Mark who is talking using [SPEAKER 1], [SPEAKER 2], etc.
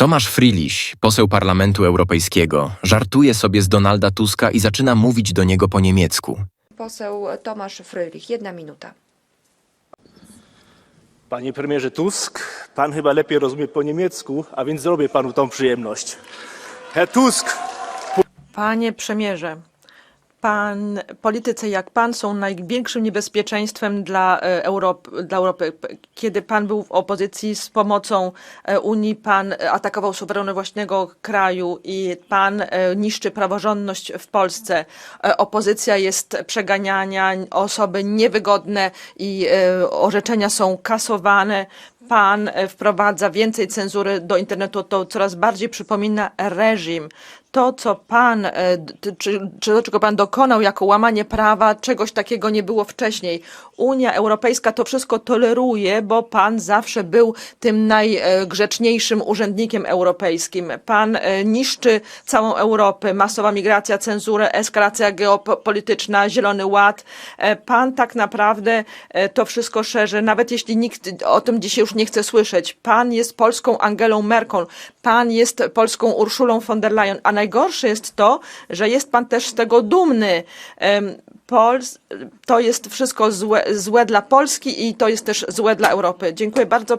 [SPEAKER 1] Tomasz Friliś, poseł Parlamentu Europejskiego, żartuje sobie z Donalda Tuska i zaczyna mówić do niego po niemiecku.
[SPEAKER 2] Poseł Tomasz Frylich, jedna minuta.
[SPEAKER 3] Panie premierze Tusk, pan chyba lepiej rozumie po niemiecku, a więc zrobię panu tą przyjemność. Herr Tusk,
[SPEAKER 4] Panie premierze, pan, politycy jak pan są największym niebezpieczeństwem dla, e, Europy, dla Europy. Kiedy pan był w opozycji z pomocą e, Unii, pan e, atakował suwerenność własnego kraju i pan niszczy praworządność w Polsce. Opozycja jest przeganiania, osoby niewygodne i orzeczenia są kasowane. Pan wprowadza więcej cenzury do internetu, to coraz bardziej przypomina reżim. To, co pan, e, czy, czy do czego pan dokonał jako łamanie prawa, czegoś takiego nie było wcześniej. Unia Europejska to wszystko toleruje, bo pan zawsze był tym najgrzeczniejszym urzędnikiem europejskim. Pan e, niszczy całą Europę, masowa migracja, cenzurę, eskalacja geopolityczna, Zielony Ład. E, Pan tak naprawdę to wszystko szerzy, nawet jeśli nikt o tym dzisiaj już nie chce słyszeć. Pan jest polską Angelą Merkel, pan jest polską Urszulą von der Leyen, a najgorsze jest to, że jest pan też z tego dumny. Pols to jest wszystko złe, złe dla Polski i to jest też złe dla Europy. Dziękuję bardzo.